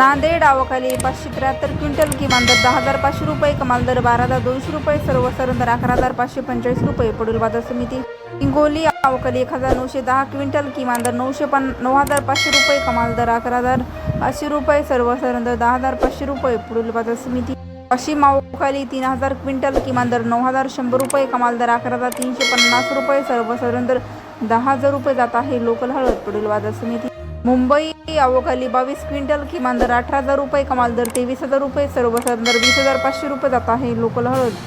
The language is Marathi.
नांदेड आवखाली पाचशे त्र्याहत्तर क्विंटल किमान दर दहा हजार पाचशे रुपये कमाल दर बारा हजार दोनशे रुपये सर्व सरण दर अकरा हजार पाचशे पंचेचाळीस रुपये पुढील बाजार समिती. हिंगोली आवखाली एक हजार नऊशे दहा क्विंटल किमान दर नऊशे पन नऊ हजार पाचशे रुपये कमाल दर अकरा हजार पाचशे रुपये सर्व सरण दर दहा हजार पाचशे रुपये पुढील बाजार समिती. वाशिम मावखाली तीन हजार क्विंटल किमान दर नऊ हजार शंभर रुपये कमाल दर अकरा हजार तीनशे पन्नास रुपये सर्व सरण दर दहा हजार रुपये जात आहे लोकल हळद पुढील बाजार समिती. मुंबई अवकाली बावीस क्विंटल किमान दर अठरा हजार रुपये कमाल दर तेवीस हजार रुपये सर्वसाधारण दर वीस हजार पाचशे रुपये जात आहे लोकल हळद